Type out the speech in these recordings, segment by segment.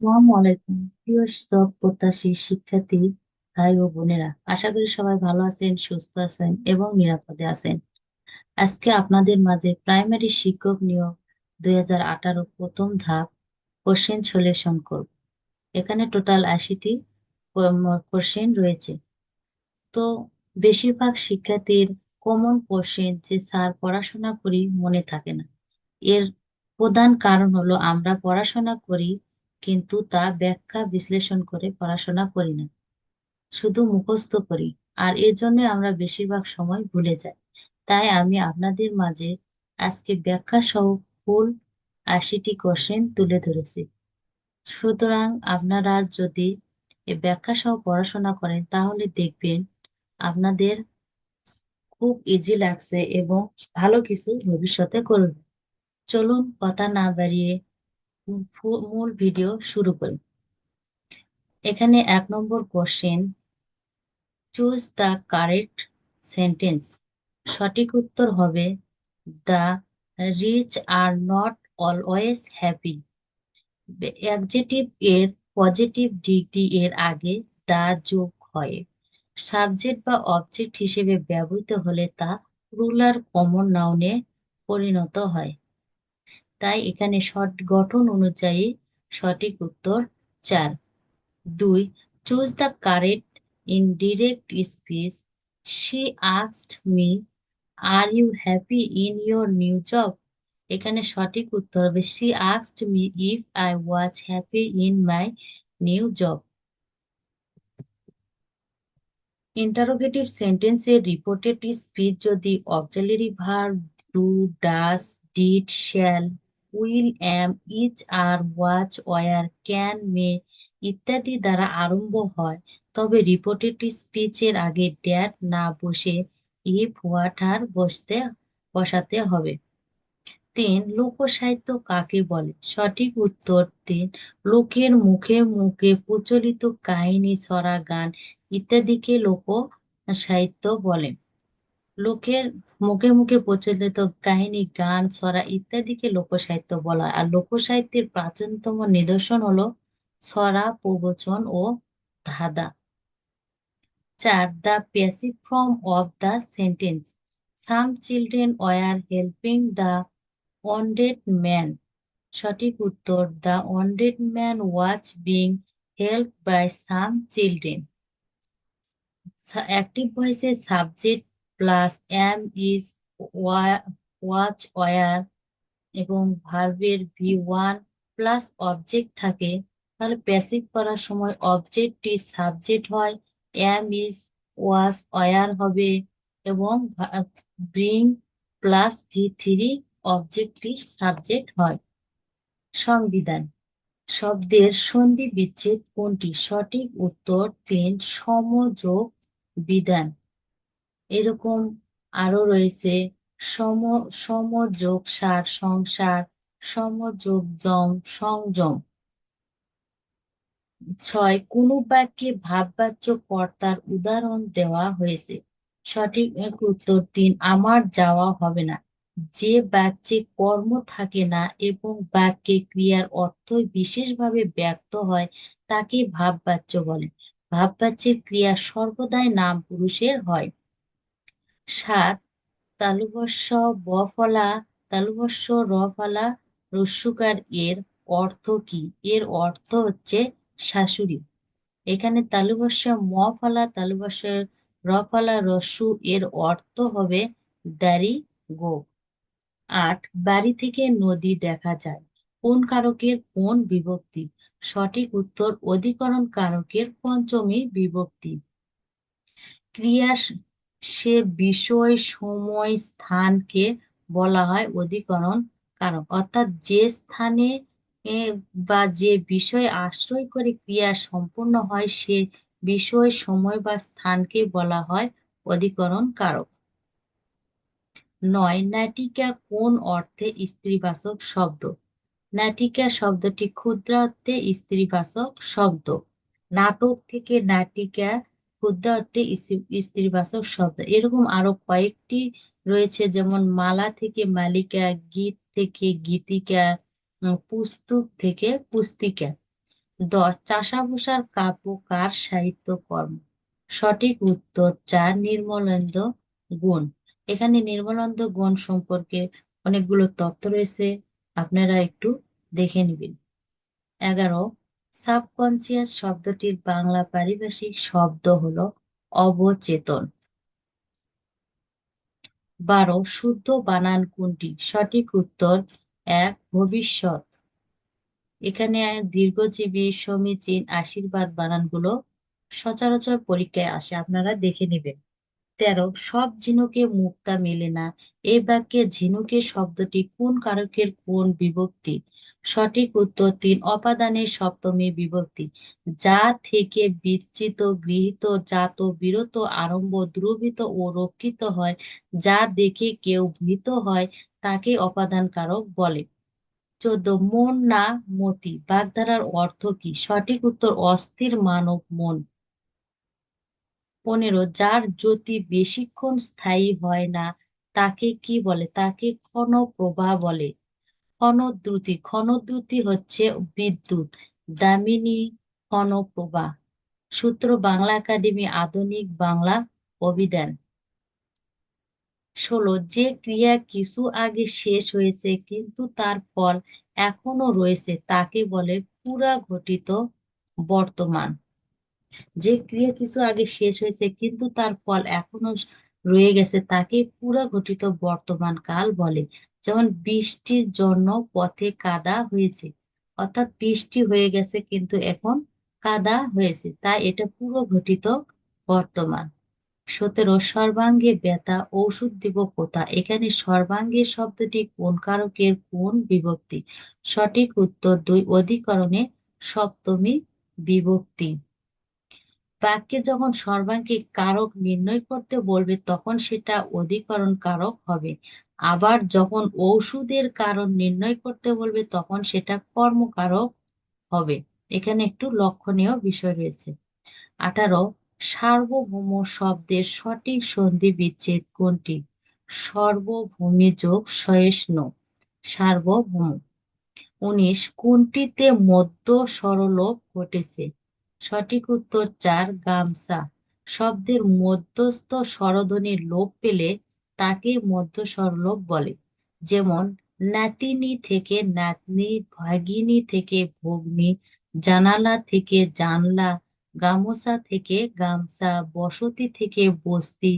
আসসালামু আলাইকুম। প্রিয় সব প্রত্যাশী শিক্ষার্থী, ভাই ও বোনেরা, আশা করি সবাই ভালো আছেন, সুস্থ আছেন এবং নিরাপদে আছেন। আজকে আপনাদের মাঝে প্রাইমারি শিক্ষক নিয়োগ দুই হাজার আঠারো প্রথম ধাপ কোশ্চেন সলিউশন করব এখানে টোটাল আশিটি কোশ্চেন রয়েছে। তো বেশিরভাগ শিক্ষার্থীর কমন কোশ্চেন যে স্যার পড়াশোনা করি মনে থাকে না। এর প্রধান কারণ হলো আমরা পড়াশোনা করি কিন্তু তা ব্যাখ্যা বিশ্লেষণ করে পড়াশোনা করি না। শুধু মুখস্থ করি, আর এর জন্য আমরা বেশিরভাগ সময় ভুলে যাই। তাই আমি আপনাদের মাঝে আজকে ব্যাখ্যা সহ ফুল আশিটি কোশ্চেন তুলে ধরেছি। সুতরাং আপনারা যদি ব্যাখ্যা সহ পড়াশোনা করেন, তাহলে দেখবেন আপনাদের খুব ইজি লাগছে এবং ভালো কিছু ভবিষ্যতে করবে। চলুন কথা না বাড়িয়ে মূল ভিডিও শুরু করি। এখানে এক number question choose the correct sentence সঠিক উত্তর হবে the rich are not always happy adjective এর পজিটিভ ডিগ্রি এর আগে দা যোগ হয়। সাবজেক্ট বা অবজেক্ট হিসেবে ব্যবহৃত হলে তা রুলার কমন নাউনে পরিণত হয়। তাই এখানে শর্ট গঠন অনুযায়ী সঠিক উত্তর চার। দুই choose the correct in direct speech she asked me are you happy in your new job এখানে সঠিক উত্তর হবে she asked me if I was happy in my new job interrogative সেন্টেন্সের রিপোর্টেড স্পিচ যদি auxiliary verb do does did shall will am is are was were, can may ইত্যাদি দ্বারা আরম্ভ হয়। তবে রিপোর্টেড স্পিচের আগে ড্যাট না বসে ইফ ওয়াটার বসতে, বসাতে হবে। তিন, লোকসাহিত্য কাকে বলে? সঠিক উত্তর তিন, লোকের মুখে মুখে প্রচলিত কাহিনী, ছড়া, গান ইত্যাদিকে লোক সাহিত্য বলে। লোকের মুখে মুখে প্রচলিত কাহিনী, গান ছড়া ইত্যাদিকে লোকসাহিত্য বলা হয়। আর লোকসাহিত্যের প্রাচীনতম নিদর্শন হলো ছড়া প্রবচন ও ধাঁধা। চার, the passive form of the sentence. Some children were helping the wounded man. সঠিক উত্তর, the wounded man was being help by some children. Active ভয়েসে subject plus am is was were এবং ভার্বের ভি ওয়ান প্লাস অবজেক্ট থাকে, তাহলে passive করার সময় অবজেক্টটি subject হয় এম ইজ ওয়াস ওয়ার হবে, এবং ব্রিং প্লাস ভি থ্রি অবজেক্টটি সাবজেক্ট হয়। সংবিধান, শব্দের সন্ধি বিচ্ছেদ কোনটি? সঠিক উত্তর তিন সমযোগ বিধান। এরকম আরও রয়েছে সম, সমযোগ সার, সংসার, সমযোগ জম, সংযম। ছয়, কোন বাক্যে ভাববাচ্য কর্তার উদাহরণ দেওয়া হয়েছে। সঠিক উত্তর, তিন, আমার যাওয়া হবে না। যে বাক্যে কর্ম থাকে না এবং বাক্যে ক্রিয়ার অর্থ বিশেষভাবে ব্যক্ত হয়, তাকে ভাববাচ্য বলে। ভাববাচ্যের ক্রিয়া সর্বদাই নাম পুরুষের হয়। সাত তালুবস্য বফলা তালুবস্য রফলা রস্যুকার এর অর্থ কি? এর অর্থ হচ্ছে শাশুড়ি। এখানে তালুবস্য ম ফলা তালুবস্য রফলা রস্যু এর অর্থ হবে দাড়ি, গো। আট, বাড়ি থেকে নদী দেখা যায়। কোন কারকের কোন বিভক্তি? সঠিক উত্তর অধিকরণ কারকের পঞ্চমী বিভক্তি। ক্রিয়া সে বিষয়, সময়, স্থানকে বলা হয় অধিকরণ কারক। অর্থাৎ যে স্থানে বা যে বিষয় আশ্রয় করে ক্রিয়া সম্পূর্ণ হয়, সে বিষয়, সময় বা স্থানকে বলা হয় অধিকরণ কারক। নয়, নাটিকা কোন অর্থে স্ত্রীবাচক শব্দ? নাটিকা শব্দটি ক্ষুদ্রার্থে স্ত্রীবাচক শব্দ। নাটক থেকে নাটিকা ক্ষুদ্রার্থে স্ত্রীবাচক শব্দ। এরকম আরও কয়েকটি রয়েছে, যেমন মালা থেকে মালিকা, গীত থেকে গীতিকা পুস্তক থেকে পুস্তিকা। দশ চাষাভূষার কাব্য, কার সাহিত্য কর্ম? সঠিক উত্তর, চার নির্মলেন্দ্র গুণ। এখানে নির্মলেন্দ্র গুণ সম্পর্কে অনেকগুলো তথ্য রয়েছে, আপনারা একটু দেখে নেবেন। এগারো সাবকনসিয়াস শব্দটির বাংলা পারিভাষিক শব্দ হল অবচেতন। বারো, শুদ্ধ বানান কোনটি? সঠিক উত্তর, এক, ভবিষ্যৎ। এখানে দীর্ঘজীবী সমীচীন আশীর্বাদ বানানগুলো সচরাচর পরীক্ষায় আসে, আপনারা দেখে নেবেন। তেরো, সব ঝিনুকে মুক্তা মেলে না। এ বাক্যে ঝিনুকের শব্দটি কোন কারকের কোন বিভক্তি? সঠিক উত্তর তিন, অপাদানের সপ্তমী বিভক্তি। যা থেকে বিচ্ছিত গৃহীত, জাত, বিরত, আরম্ভ দ্রুবিত ও রক্ষিত হয়। যা দেখে কেউ ভীত হয়, তাকে অপাদান কারক বলে। চোদ্দ, মন না মতি, বাগধারার অর্থ কি? সঠিক উত্তর, অস্থির মানব মন। পনেরো, যার জ্যোতি বেশিক্ষণ স্থায়ী হয় না, তাকে কি বলে? তাকে ক্ষণপ্রভা বলে। ক্ষণদ্রুতি। ক্ষণদ্রুতি হচ্ছে বিদ্যুৎ। দামিনী ক্ষণপ্রভা। সূত্র বাংলা একাডেমি আধুনিক বাংলা অভিধান। ষোলো, যে ক্রিয়া কিছু আগে শেষ হয়েছে কিন্তু তার ফল এখনও রয়েছে, তাকে বলে পুরা ঘটিত বর্তমান। যে ক্রিয়া কিছু আগে শেষ হয়েছে কিন্তু তার ফল এখনও রয়ে গেছে, তাকে পুরা ঘটিত বর্তমান কাল বলে। যেমন বৃষ্টির জন্য পথে কাদা হয়েছে। অর্থাৎ বৃষ্টি হয়ে গেছে কিন্তু এখন কাদা হয়েছে। তাই এটা পুরো ঘটিত বর্তমান। সতেরো, সর্বাঙ্গে ব্যথা, ঔষধ দিব কোথা এখানে সর্বাঙ্গে শব্দটি কোন কারকের কোন বিভক্তি? সঠিক উত্তর দুই, অধিকরণে সপ্তমী বিভক্তি। বাক্যে যখন সর্বাঙ্গে কারক নির্ণয় করতে বলবে, তখন সেটা অধিকরণ কারক হবে। আবার যখন ঔষধের কারণ নির্ণয় করতে বলবে, তখন সেটা কর্মকারক হবে। এখানে একটু লক্ষণীয় বিষয় রয়েছে। আঠারো, সার্বভৌম শব্দের সঠিক সন্ধি বিচ্ছেদ কোনটি? সর্বভূমি যোগ সহিষ্ণু, সার্বভৌম। উনিশ, কোনটিতে মধ্য সরলোপ ঘটেছে? সঠিক উত্তর চার গামসা শব্দের মধ্যস্থ স্বরধ্বনির লোপ পেলে তাকে মধ্য স্বরলোপ বলে। যেমন, নাতিনি থেকে নাতনি, ভাগিনী থেকে ভগ্নি, জানালা থেকে জানলা গামোসা থেকে গামসা বসতি থেকে বস্তি,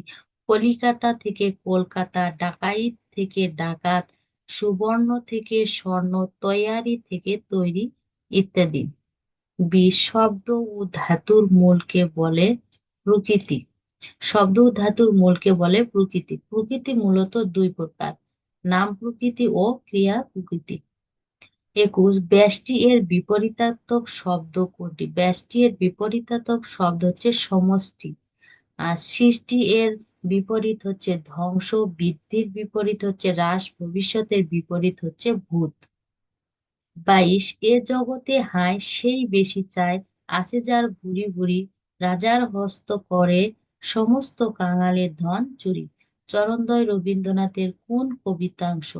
কলিকাতা থেকে কলকাতা, ডাকাইত থেকে ডাকাত, সুবর্ণ থেকে স্বর্ণ, তৈয়ারি থেকে তৈরি ইত্যাদি। বিশ শব্দ ও ধাতুর মূলকে বলে প্রকৃতি। শব্দ ধাতুর মূলকে বলে প্রকৃতি। প্রকৃতি মূলত দুই প্রকার, নাম প্রকৃতি ও ক্রিয়া প্রকৃতি। একুশ ব্যষ্টি এর বিপরীতাত্মক শব্দ কোনটি? ব্যষ্টি এর বিপরীতাত্মক শব্দ হচ্ছে সমষ্টি। আর সৃষ্টি এর বিপরীত হচ্ছে ধ্বংস, বৃদ্ধির বিপরীত হচ্ছে হ্রাস, ভবিষ্যতের বিপরীত হচ্ছে ভূত। বাইশ, এ জগতে হায়, সেই বেশি চায়, আছে যার ভুরি ভুরি, রাজার হস্ত করে সমস্ত কাঙালের ধন চুরি। চরণদয় রবীন্দ্রনাথের কোন কবিতাংশ?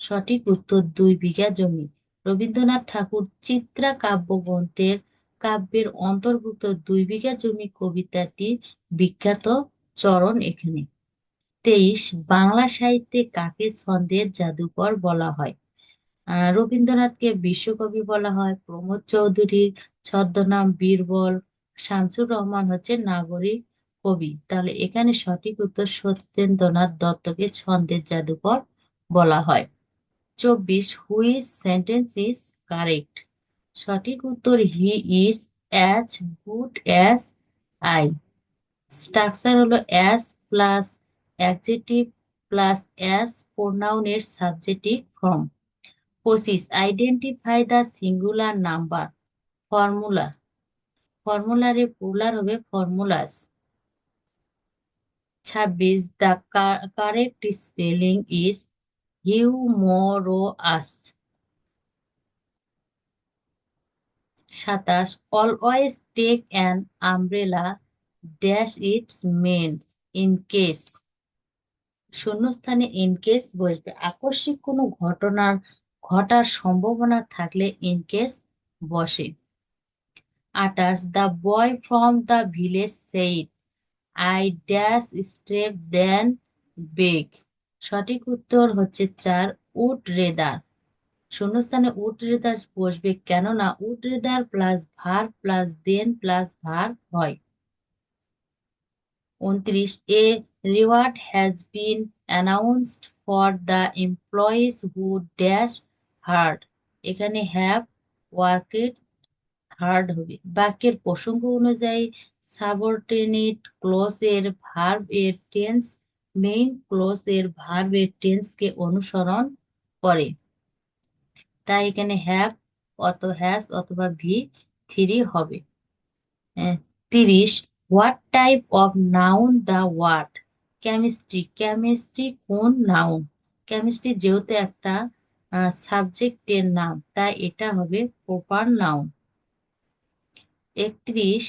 সঠিক উত্তর দুই বিঘা জমি। রবীন্দ্রনাথ ঠাকুর চিত্রা কাব্যগ্রন্থের কাব্যের অন্তর্ভুক্ত দুই বিঘা জমি কবিতাটি বিখ্যাত চরণ এখানে। তেইশ, বাংলা সাহিত্যে কাকে ছন্দের জাদুকর বলা হয়? রবীন্দ্রনাথকে বিশ্বকবি বলা হয়, প্রমোদ চৌধুরীর ছদ্মনাম বীরবল, শামসুর রহমান হচ্ছে নাগরিক কবি। তাহলে এখানে সঠিক উত্তর সত্যেন্দ্রনাথ দত্তকে ছন্দের জাদুকর বলা হয়। চব্বিশ, হুইস সেন্টেন্স ইজ কারেক্ট। সঠিক উত্তর he is as good as I. Structure হলো as plus adjective plus as প্রোনাউনের subjective form. পঁচিশ, identify the singular number, formula. ফর্মুলারে plural হবে ফর্মুলাস। ছাব্বিশ the correct spelling is humorous সাতাশ always take an umbrella dash it's means in case শূন্যস্থানে in case বসবে আকস্মিক কোনো ঘটনার, ঘটার সম্ভাবনা থাকলে ইন কেস বসে। আটাশ the boy from the village said I dash step then beg সঠিক উত্তর হচ্ছে চার উড রেদার শূন্যস্থানে উড রেদার বসবে কেননা would rather plus verb plus than plus verb হয়। উনত্রিশ a reward has been announced for the employees who dash hard এখানে হ্যাভ ওয়ার্কেড হার্ড হবে। বাক্যের প্রসঙ্গ অনুযায়ী সাবঅর্ডিনেট ক্লোজ এর ভার্ব এর টেন্স মেইন ক্লোজ এর ভার্ব এর টেন্স অনুসরণ করে। তাই এখানে হ্যাভ অত হ্যাজ অথবা ভি থ্রি হবে। তিরিশ what type of noun the word chemistry chemistry কোন নাউন কেমিস্ট্রি যেহেতু একটা সাবজেক্টের নাম, তাই এটা হবে প্রপার নাউন একত্রিশ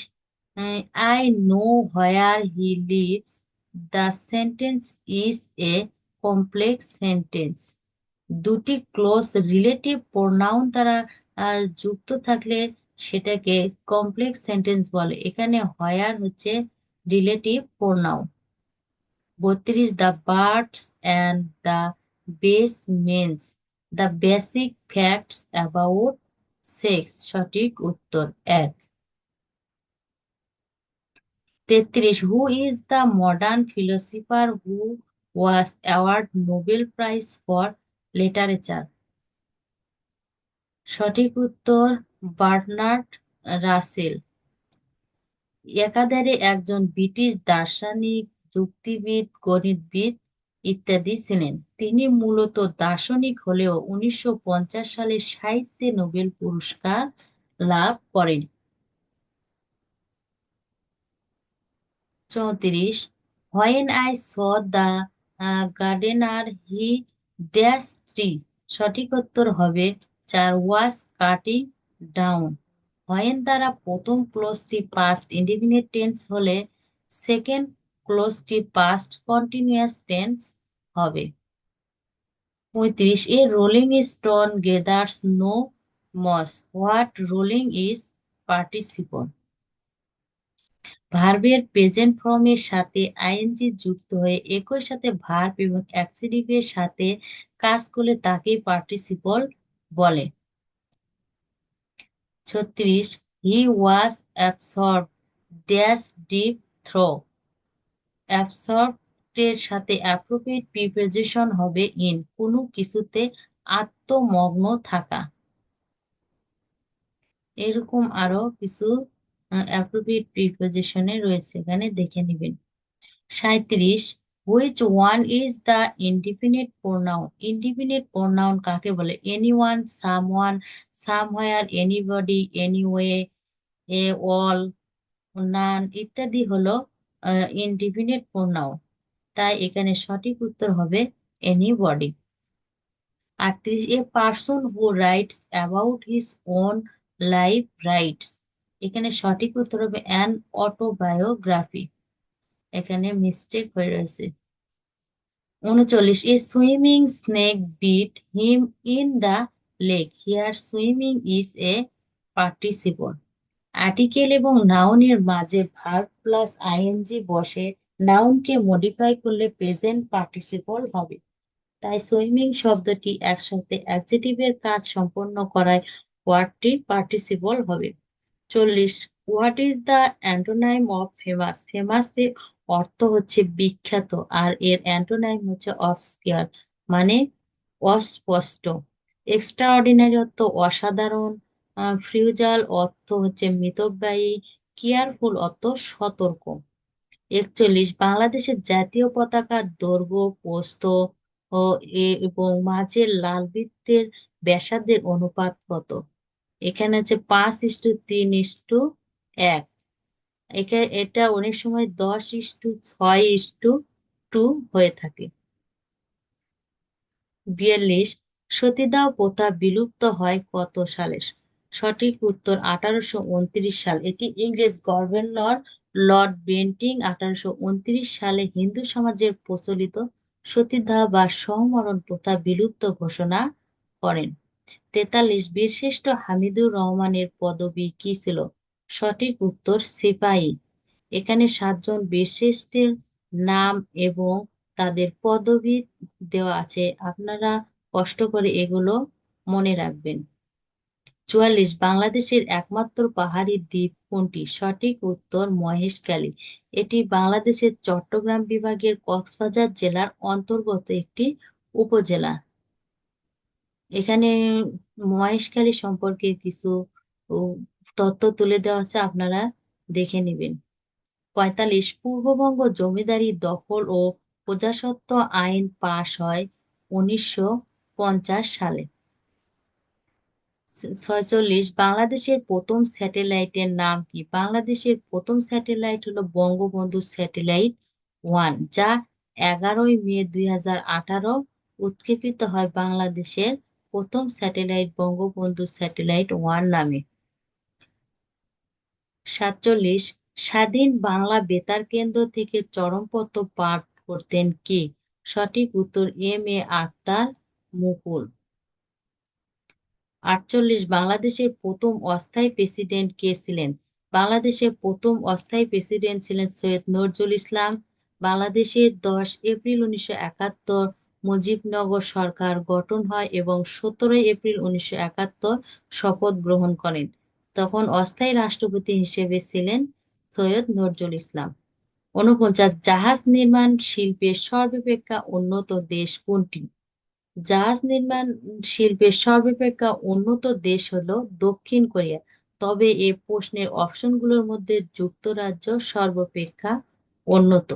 I know where he lives the sentence is a complex sentence দুটি ক্লোজ রিলেটিভ প্রোনাউন দ্বারা যুক্ত থাকলে সেটাকে কমপ্লেক্স সেন্টেন্স বলে। এখানে হয়ার হচ্ছে রিলেটিভ প্রোনাউন বত্রিশ the birds and the bees means the basic facts about sex সঠিক উত্তর এক। তেত্রিশ who is the modern philosopher who was award Nobel prize for literature সঠিক উত্তর, বার্নার্ড রাসেল। একাধারে একজন ব্রিটিশ দার্শনিক, যুক্তিবিদ, গণিতবিদ ইত্যাদি ছিলেন। তিনি মূলত দার্শনিক হলেও উনিশশো পঞ্চাশ সালে সাহিত্যে নোবেল পুরস্কার লাভ করেন। চৌত্রিশ when I saw the gardener he dash tree সঠিক উত্তর হবে চার ওয়াজ কাটিং ডাউন হোয়েন দ্বারা প্রথম ক্লোজটি পাস্ট ইন্ডিফিনিট টেন্স হলে সেকেন্ড ক্লোজটি পাস্ট কন্টিনিউয়াস টেন্স হবে। পঁয়ত্রিশ a rolling stone gathers no moss what rolling is participle ভার্বের প্রেজেন্ট ফর্মের সাথে আইএনজি যুক্ত হয়ে একই সাথে ভার্ব এবং অ্যাক্সিডিভের সাথে কাজ করলে তাকেই পার্টিসিপল বলে। ছত্রিশ, he was absorb dash deep through. অ্যাবসর্বের সাথে অ্যাপ্রোপ্রিয়েট প্রিপোজিশন হবে ইন, কোনো কিছুতে আত্মমগ্ন থাকা। এরকম আরও কিছু অ্যাপ্রোপ্রিয়েট প্রিপোজিশনে রয়েছে, এখানে দেখে নেবেন। সাঁত্রিশ which one is the indefinite pronoun indefinite pronoun কাকে বলে? Anyone someone somewhere anybody anyway a all none ইত্যাদি হলো ইনডিফিনিট প্রোনাউন তাই এখানে সঠিক উত্তর হবে এনিবডি আটত্রিশ a person who writes about his own life writes এখানে সঠিক উত্তর হবে অ্যান অটোবায়োগ্রাফি এখানে মিস্টেক হয়ে রয়েছে। উনচল্লিশ a swimming snake bit him in the lake here swimming is a participle article এবং নাউনের মাঝে verb plus I N G বসে নাউনকে মডিফাই করলে প্রেজেন্ট পার্টিসিপল হবে। তাই সুইমিং শব্দটি একসাথে অ্যাডজেটিভের কাজ সম্পন্ন করায় ওয়ার্ডটি পার্টিসিপল হবে। চল্লিশ। What is the antonym of famous ফেমাসে অর্থ হচ্ছে বিখ্যাত আর এর অ্যান্টোনাইম হচ্ছে অফস্কিয়ার মানে অস্পষ্ট। এক্সট্রা অর্ডিনারি অর্থ অসাধারণ ফ্রিউজাল অর্থ হচ্ছে মিতব্যয়ী কেয়ারফুল অর্থ সতর্ক। একচল্লিশ, বাংলাদেশের জাতীয় পতাকার দৈর্ঘ্য, পোস্ত এবং মাঝের লাল বৃত্তের ব্যাসার্ধের অনুপাত কত? এখানে হচ্ছে পাঁচ ইস্টু তিন ইস্টু এক। এটা অনেক সময় দশ ইস্টু ছয় ইস্টু টু হয়ে থাকে। বিয়াল্লিশ, সতীদাহ প্রথা বিলুপ্ত হয় কত সালে সঠিক উত্তর আঠারোশো উনত্রিশ সাল। এটি ইংরেজ গভর্নর লর্ড বেন্টিং আঠারোশো উনত্রিশ সালে হিন্দু সমাজের প্রচলিত সতীদাহ বা সমরণ প্রথা বিলুপ্ত ঘোষণা করেন। তেতাল্লিশ বীরশ্রেষ্ঠ হামিদুর রহমানের পদবি কি ছিল? সঠিক উত্তর, সিপাহী। এখানে সাতজন বীরশ্রেষ্ঠের নাম এবং তাদের পদবি দেওয়া আছে। আপনারা কষ্ট করে এগুলো মনে রাখবেন। চুয়াল্লিশ, বাংলাদেশের একমাত্র পাহাড়ি দ্বীপ কোনটি? সঠিক উত্তর মহেশখালী এটি বাংলাদেশের চট্টগ্রাম বিভাগের কক্সবাজার জেলার অন্তর্গত একটি উপজেলা। এখানে মহেশখালী সম্পর্কে কিছু তথ্য তুলে দেওয়া আছে, আপনারা দেখে নেবেন। পঁয়তাল্লিশ, পূর্ববঙ্গ জমিদারি দখল ও প্রজাস্বত্ব আইন পাশ হয় উনিশশো পঞ্চাশ সালে। ছয়চল্লিশ, বাংলাদেশের প্রথম স্যাটেলাইটের নাম কি? বাংলাদেশের প্রথম স্যাটেলাইট হলো বঙ্গবন্ধু স্যাটেলাইট ওয়ান, যা এগারোই মে দুই হাজার আঠারো উৎক্ষেপিত হয় বাংলাদেশের প্রথম স্যাটেলাইট বঙ্গবন্ধু স্যাটেলাইট ওয়ান নামে। সাতচল্লিশ, স্বাধীন বাংলা বেতার কেন্দ্র থেকে চরমপত্র পাঠ করতেন কে? সঠিক উত্তর এম এ আক্তার মুকুল। আটচল্লিশ, বাংলাদেশের প্রথম অস্থায়ী প্রেসিডেন্ট কে ছিলেন? বাংলাদেশের প্রথম অস্থায়ী প্রেসিডেন্ট ছিলেন সৈয়দ নজরুল ইসলাম। বাংলাদেশের দশ এপ্রিল উনিশশো একাত্তর মুজিবনগর সরকার গঠন হয় এবং সতেরোই এপ্রিল উনিশশো একাত্তর শপথ গ্রহণ করেন। তখন অস্থায়ী রাষ্ট্রপতি হিসেবে ছিলেন সৈয়দ নজরুল ইসলাম। উনপঞ্চাশ জাহাজ নির্মাণ শিল্পের সর্বাপেক্ষা উন্নত দেশ কোনটি? জাহাজ নির্মাণ শিল্পের সর্বাপেক্ষা উন্নত দেশ হলো দক্ষিণ কোরিয়া। তবে এ প্রশ্নের অপশনগুলোর মধ্যে যুক্তরাজ্য সর্বাপেক্ষা উন্নত।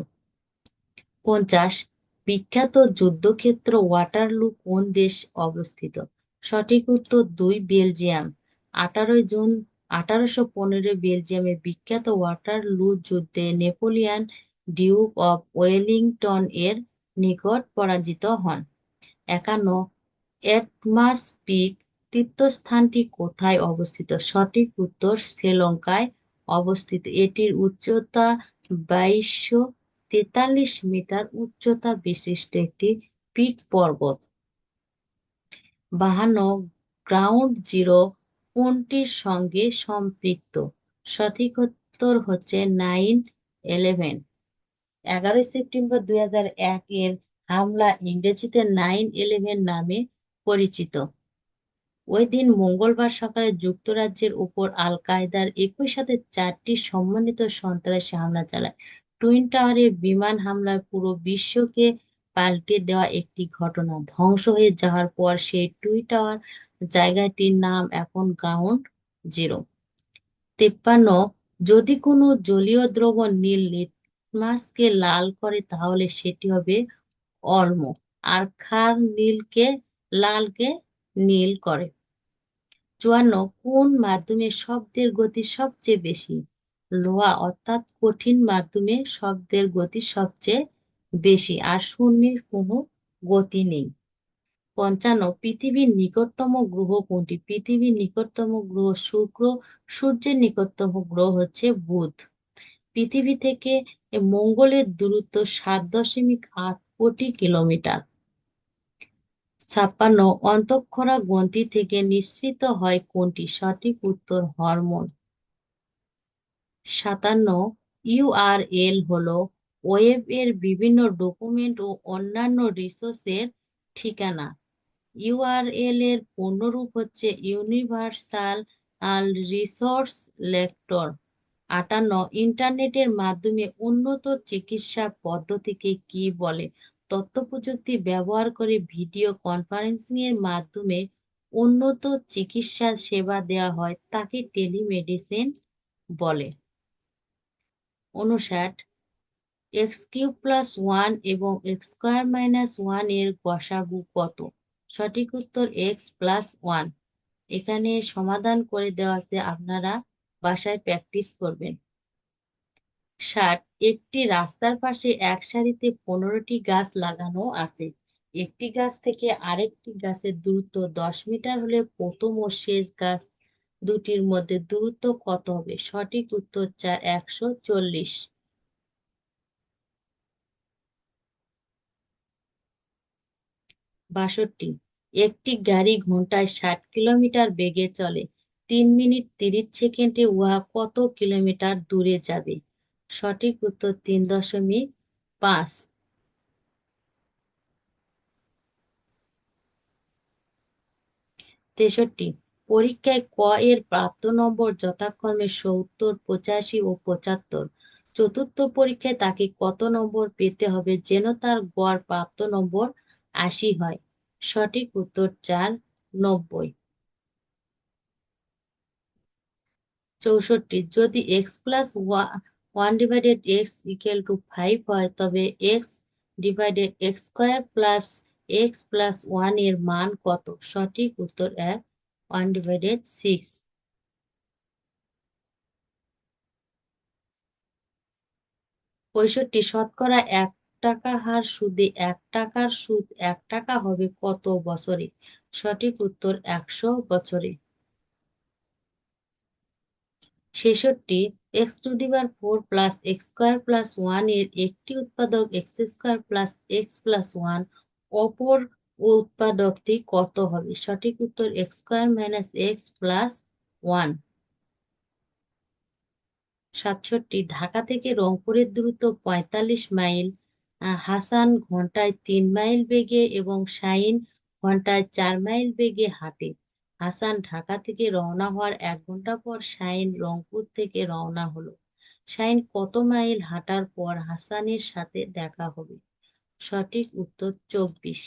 পঞ্চাশ বিখ্যাত যুদ্ধক্ষেত্র ওয়াটারলু কোন দেশ অবস্থিত? সঠিক উত্তর দুই, বেলজিয়াম। আঠারোই জুন আঠারোশো পনেরো বেলজিয়ামে বিখ্যাত ওয়াটারলু যুদ্ধে নেপোলিয়ান ডিউক অব ওয়েলিংটন এর নিকট পরাজিত হন। একান্ন এটমাস পিক তীর্থস্থানটি কোথায় অবস্থিত? সঠিক উত্তর শ্রীলঙ্কায় অবস্থিত। এটির উচ্চতা বাইশশো তেতাল্লিশ মিটার উচ্চতা বিশিষ্ট একটি পিক পর্বত। বাহান্ন গ্রাউন্ড জিরো কোনটির সঙ্গে সম্পৃক্ত? সঠিক উত্তর হচ্ছে নাইন ইলেভেন। এগারোই সেপ্টেম্বর দুই হাজার এক এর হামলা ইংরেজিতে নাইন ইলেভেন নামে পরিচিত। ওই দিন মঙ্গলবার সকালে যুক্তরাজ্যের উপর আল কায়দার একই সাথে চারটি সম্মানিত সন্ত্রাসী হামলা চালায়। টুইন টাওয়ারের বিমান হামলায় পুরো বিশ্বকে পাল্টে দেওয়া একটি ঘটনা ধ্বংস হয়ে যাওয়ার পর সেই টুই টাওয়ার জায়গাটির নাম এখন গ্রাউন্ড জিরো। তেপ্পান্ন, যদি কোনো জলীয় দ্রবণ নীল লিটমাসকে লাল করে, তাহলে সেটি হবে অল্ম আর খার নীলকে, লালকে নীল করে। চুয়ান্ন, কোন মাধ্যমে শব্দের গতি সবচেয়ে বেশি? লোহা অর্থাৎ কঠিন মাধ্যমে শব্দের গতি সবচেয়ে বেশি, আর শূন্যের কোনো গতি নেই। পঞ্চান্ন, পৃথিবীর নিকটতম গ্রহ কোনটি? পৃথিবীর নিকটতম গ্রহ শুক্র, সূর্যের নিকটতম গ্রহ হচ্ছে বুধ। পৃথিবী থেকে মঙ্গলের দূরত্ব সাত দশমিক আট কোটি কিলোমিটার। ছাপ্পান্ন, অন্তঃক্ষরা গ্রন্থি থেকে নিশ্চিত হয় কোনটি? সঠিক উত্তর হরমোন। সাতান্ন ইউআরএল হলো ওয়েব এর বিভিন্ন ডকুমেন্ট ও অন্যান্য রিসোর্সের ঠিকানা। ইউআরএল এর পূর্ণরূপ হচ্ছে ইউনিভার্সাল রিসোর্স লেক্টর আটান্ন ইন্টারনেটের মাধ্যমে উন্নত চিকিৎসা পদ্ধতিকে কি বলে? তথ্য প্রযুক্তি ব্যবহার করে ভিডিও কনফারেন্সিং এর মাধ্যমে উন্নত চিকিৎসা সেবা দেওয়া হয়, তাকে টেলিমেডিসিন বলে। উনষাট এক্স কিউব প্লাস ওয়ান এবং এক্স স্কোয়ার মাইনাস ওয়ানের গসাগু কত? সঠিক উত্তর এক্স প্লাস ওয়ান। এখানে সমাধান করে দেওয়া আছে আপনারা বাসায় প্র্যাকটিস করবেন। ষাট, একটি রাস্তার পাশে এক সারিতে পনেরোটি গাছ লাগানো আছে। একটি গাছ থেকে আরেকটি গাছের দূরত্ব দশ মিটার হলে প্রথম ও শেষ গাছ দুটির মধ্যে দূরত্ব কত হবে? সঠিক উত্তর চার, একশো চল্লিশ। বাষট্টি। একটি গাড়ি ঘন্টায় ষাট কিলোমিটার বেগে চলে। তিন মিনিট তিরিশ সেকেন্ডে উহা কত কিলোমিটার দূরে যাবে? সঠিক উত্তর তিন দশমিক পাঁচ। তেষট্টি। পরীক্ষায় ক এর প্রাপ্ত নম্বর যথাক্রমে সত্তর, পঁচাশি ও পঁচাত্তর। চতুর্থ পরীক্ষায় তাকে কত নম্বর পেতে হবে যেন তার গড় প্রাপ্ত নম্বর আশি হয়? সঠিক উত্তর চার, নব্বই। চৌষট্টি। যদি X plus one divided X equal to five হয়, তবে X divided X square plus X plus ওয়ানের মান কত? সঠিক উত্তর এক ওয়ান ডিভাইডেড সিক্স পঁয়ষট্টি, শতকরা এক টাকা হার সুদে এক টাকার সুদ এক টাকা হবে কত বছরে? সঠিক উত্তর একশো বছরে। ছেষট্টি, X to power four plus X square plus ওয়ানের একটি উৎপাদক X square plus X plus one অপর উৎপাদকটি কত হবে? সঠিক উত্তর X square minus X plus one সাতষট্টি, ঢাকা থেকে রংপুরের দূরত্ব পঁয়তাল্লিশ মাইল হাসান ঘন্টায় তিন মাইল বেগে এবং শাইন ঘন্টায় চার মাইল বেগে হাঁটে। হাসান ঢাকা থেকে রওনা হওয়ার এক ঘণ্টা পর শাইন রংপুর থেকে রওনা হলো। শাইন কত মাইল হাঁটার পর হাসানের সাথে দেখা হবে? সঠিক উত্তর চব্বিশ।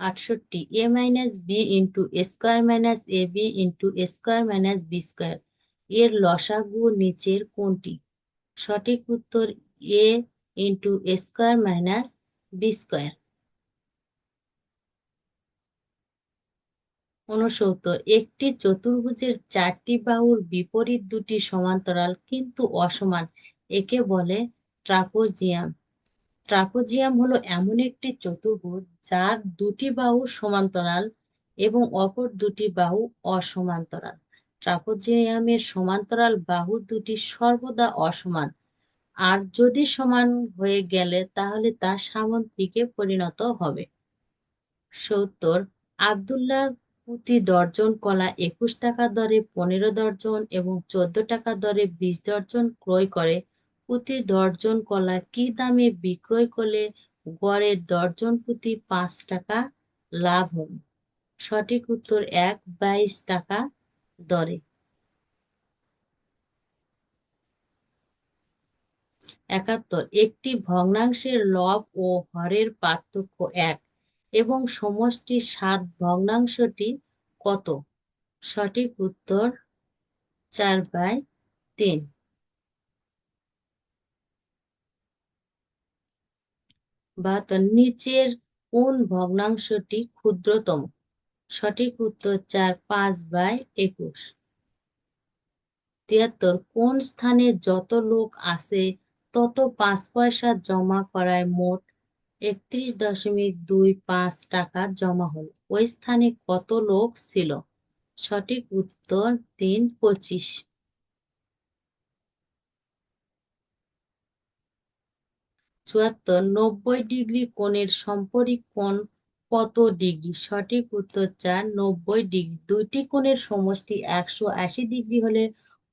আটষট্টি। A minus B into square minus A B into square minus B square এর লসাগু নিচের কোনটি? সঠিক উত্তর A into square minus B square উনসত্তর। একটি চতুর্ভুজের চারটি বাহুর বিপরীত দুটি সমান্তরাল কিন্তু অসমান। একে বলে ট্রাপোজিয়াম। ট্রাপোজিয়াম হলো এমন একটি চতুর্ভুজ যার দুটি বাহু সমান্তরাল এবং অপর দুটি বাহু অসমান্তরাল। ট্রাপোজিয়ামের সমান্তরাল বাহু দুটি সর্বদা অসমান। আর যদি সমান হয়ে গেলে তাহলে তা সামন্তিকে পরিণত হবে। সত্তর আবদুল্লাহ প্রতি দর্জন কলা একুশ টাকা দরে পনেরো দর্জন এবং চোদ্দ টাকা দরে বিশ দর্জন ক্রয় করে প্রতি দর্জন কলা কি দামে বিক্রয় করলে গড়ের দর্জন প্রতি পাঁচ টাকা লাভ হবে? সঠিক উত্তর এক, বাইশ টাকা দরে। একাত্তর, একটি ভগ্নাংশের লব ও হরের পার্থক্য এক এবং সমষ্টি সাত ভগ্নাংশটি কত? সঠিক উত্তর চার বাই তিন। বাহাত্তর নিচের কোন ভগ্নাংশটি ক্ষুদ্রতম? সঠিক উত্তর চার, পাঁচ বাই একুশ। তিয়াত্তর, কোন স্থানে যত লোক আছে, তত পাঁচ পয়সা জমা করায় মোট একত্রিশ দশমিক দুই পাঁচ টাকা জমা হলো। ওই স্থানে কত লোক ছিল? সঠিক উত্তর তিন, পঁচিশ। চুয়াত্তর, নব্বই ডিগ্রি কোণের সম্পরিক কোণ কত ডিগ্রি? সঠিক উত্তর চার, নব্বই ডিগ্রি। দুইটি কোণের সমষ্টি একশো আশি ডিগ্রি হলে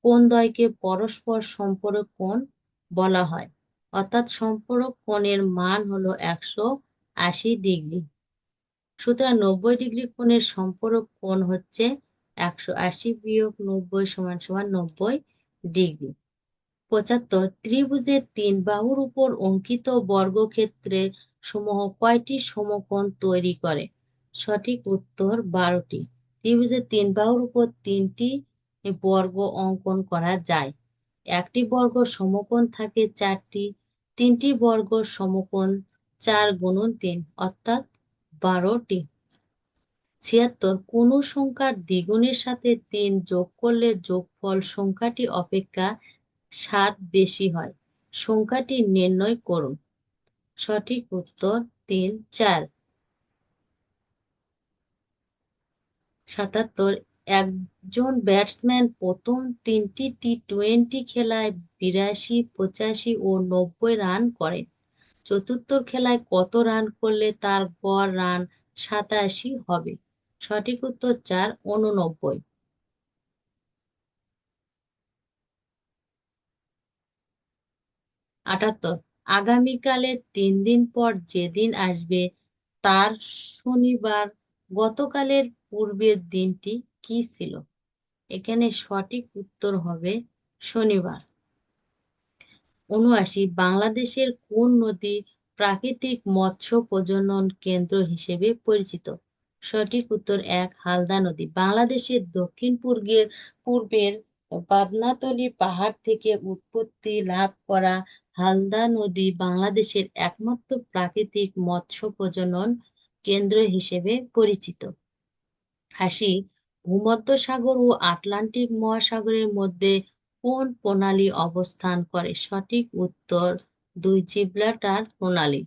কোন দ্বয়কে পরস্পর সম্পর্ক কোণ বলা হয়? অর্থাৎ সম্পর্ক কোণের মান হলো একশো আশি ডিগ্রি। সুতরাং নব্বই ডিগ্রি কোণের সম্পর্ক কোণ হচ্ছে একশো আশি বিয়োগ নব্বই সমান সমান নব্বই ডিগ্রি। পঁচাত্তর ত্রিভুজের তিন বাহুর উপর অঙ্কিত বর্গক্ষেত্রে সমূহ কয়টি সমকোণ তৈরি করে? সঠিক উত্তর বারোটি। ত্রিভুজের তিন বাহুর উপর তিনটি বর্গ অঙ্কন করা যায়। একটি বর্গ সমকোণ থাকে চারটি, তিনটি বর্গ সমকোণ চার গুণন তিন, অর্থাৎ বারোটি। ছিয়াত্তর, কোন সংখ্যার দ্বিগুণের সাথে তিন যোগ করলে যোগফল সংখ্যাটি অপেক্ষা সাত বেশি হয়। সংখ্যাটি নির্ণয় করুন। সঠিক উত্তর তিন, চার। সাতাত্তর, একজন ব্যাটসম্যান প্রথম তিনটি টি টোয়েন্টি খেলায় বিরাশি, পঁচাশি ও নব্বই রান করেন। চতুর্থ খেলায় কত রান করলে তার গড় রান সাতাশি হবে? সঠিক উত্তর চার, উননব্বই। আটাত্তর। আগামীকালের তিন দিন পর যেদিন আসবে, তার শনিবার গতকালের পূর্বের দিনটি কি ছিল? এখানে সঠিক উত্তর হবে শনিবার। উনআশি, বাংলাদেশের কোন নদী প্রাকৃতিক মৎস্য প্রজনন কেন্দ্র হিসেবে পরিচিত? সঠিক উত্তর এক, হালদা নদী। বাংলাদেশের দক্ষিণ পূর্বের পূর্বের পাবনাতলী পাহাড় থেকে উৎপত্তি লাভ করা হালদা নদী বাংলাদেশের একমাত্র প্রাকৃতিক মৎস্য প্রজনন কেন্দ্র হিসেবে পরিচিত। আশি ভূমধ্যসাগর ও আটলান্টিক মহাসাগরের মধ্যে কোন প্রণালী অবস্থান করে? সঠিক উত্তর, দুই জিব্রাল্টার প্রণালী।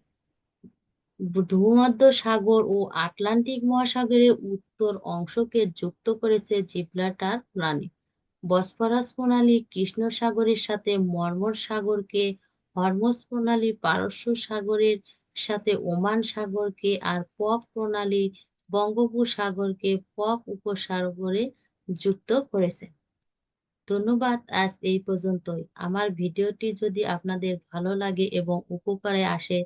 ভূমধ্য সাগর ও আটলান্টিক মহাসাগরের উত্তর অংশকে যুক্ত করেছে জিব্রাল্টার প্রণালী। বসফরাস প্রণালী কৃষ্ণ সাগরের সাথে মর্মর সাগরকে হরমোজ প্রণালী পারস্য সাগরের সাথে ওমান সাগরকে আর পক প্রণালী বঙ্গোপসাগরকে পক উপসাগরে যুক্ত করেছে। ধন্যবাদ আজ এই পর্যন্তই। আমার ভিডিওটি যদি আপনাদের ভালো লাগে এবং উপকারে আসে,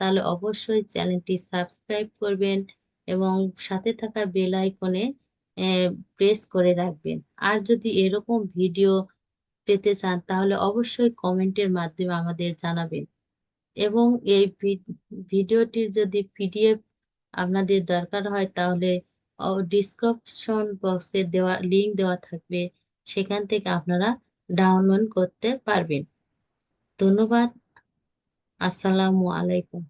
তাহলে অবশ্যই চ্যানেলটি সাবস্ক্রাইব করবেন এবং সাথে থাকা বেল আইকনে প্রেস করে রাখবেন। আর যদি এরকম ভিডিও পেতে চান, তাহলে অবশ্যই কমেন্টের মাধ্যমে আমাদের জানাবেন। এবং এই ভিডিওটির যদি পিডিএফ আপনাদের দরকার হয়, তাহলে ডিসক্রিপশন বক্সে দেওয়া লিঙ্ক দেওয়া থাকবে। সেখান থেকে আপনারা ডাউনলোড করতে পারবেন। ধন্যবাদ। আসসালামু আলাইকুম।